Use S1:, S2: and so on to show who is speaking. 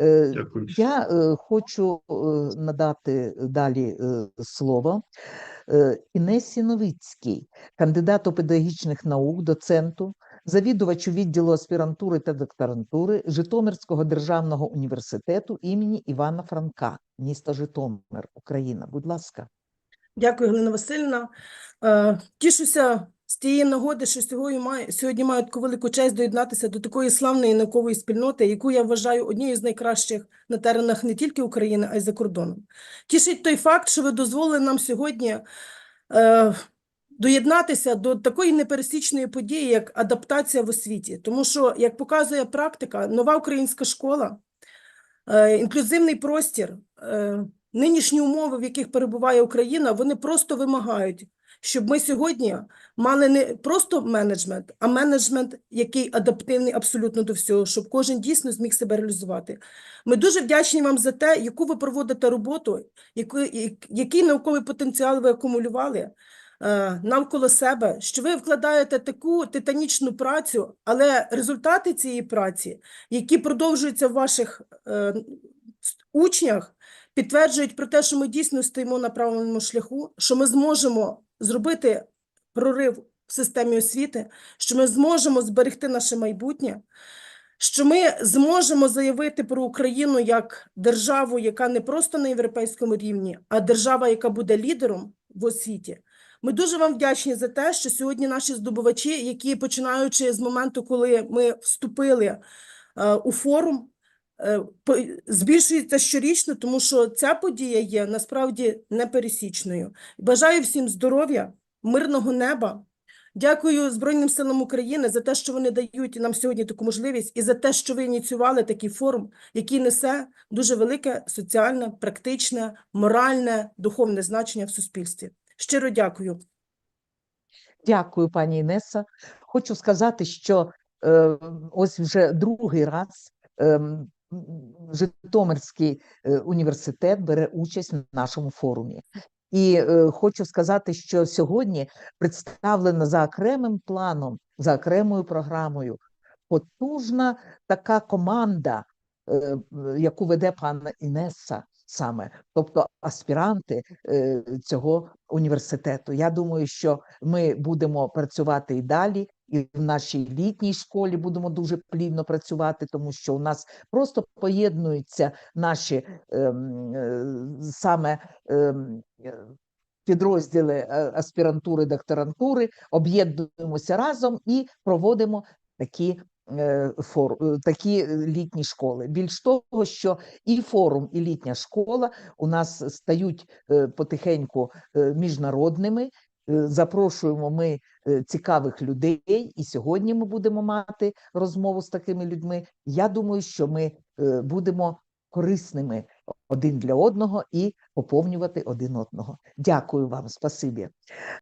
S1: Е,
S2: Дякую.
S1: Я е, хочу е, надати далі е, слово е, Інесі Новицькій, кандидату педагогічних наук, доценту, завідувачу відділу аспірантури та докторантури Житомирського державного університету імені Івана Франка, місто Житомир, Україна. Будь ласка.
S3: Дякую, Галина Васильівна. Е, Тішуся з тієї нагоди, що сьогодні маю, сьогодні маю таку велику честь доєднатися до такої славної наукової спільноти, яку я вважаю однією з найкращих на теренах не тільки України, а й за кордоном. Тішить той факт, що ви дозволили нам сьогодні е, доєднатися до такої непересічної події, як адаптація в освіті. Тому що, як показує практика, нова українська школа, е, інклюзивний простір, е, нинішні умови, в яких перебуває Україна, вони просто вимагають, щоб ми сьогодні мали не просто менеджмент, а менеджмент, який адаптивний абсолютно до всього, щоб кожен дійсно зміг себе реалізувати. Ми дуже вдячні вам за те, яку ви проводите роботу, яку, як- який науковий потенціал ви акумулювали е, навколо себе, що ви вкладаєте таку титанічну працю, але результати цієї праці, які продовжуються в ваших е, учнях, підтверджують про те, що ми дійсно стоїмо на правильному шляху, що ми зможемо зробити прорив в системі освіти, що ми зможемо зберегти наше майбутнє, що ми зможемо заявити про Україну як державу, яка не просто на європейському рівні, а держава, яка буде лідером в освіті. Ми дуже вам вдячні за те, що сьогодні наші здобувачі, які починаючи з моменту, коли ми вступили е, у форум, збільшується щорічно, тому що ця подія є насправді непересічною. Бажаю всім здоров'я, мирного неба. Дякую Збройним силам України за те, що вони дають нам сьогодні таку можливість, і за те, що ви ініціювали такий форум, який несе дуже велике соціальне, практичне, моральне, духовне значення в суспільстві. Щиро дякую.
S1: Дякую, пані Інеса. Хочу сказати, що е, ось вже другий раз м, Житомирський е, університет бере участь в нашому форумі. І е, хочу сказати, що сьогодні представлена за окремим планом, за окремою програмою потужна така команда, е, яку веде пан Інеса саме, тобто аспіранти е, цього університету. Я думаю, що ми будемо працювати і далі, і в нашій літній школі будемо дуже плідно працювати, тому що у нас просто поєднуються наші ем, е, саме ем, е, підрозділи е, аспірантури, докторантури, об'єднуємося разом і проводимо такі. е, фор- е, такі літні школи. Більш того, що і форум, і літня школа у нас стають потихеньку міжнародними. Е, Запрошуємо ми е, цікавих людей, і сьогодні ми будемо мати розмову з такими людьми. Я думаю, що ми е, будемо корисними один для одного і поповнювати один одного. Дякую вам, спасибі.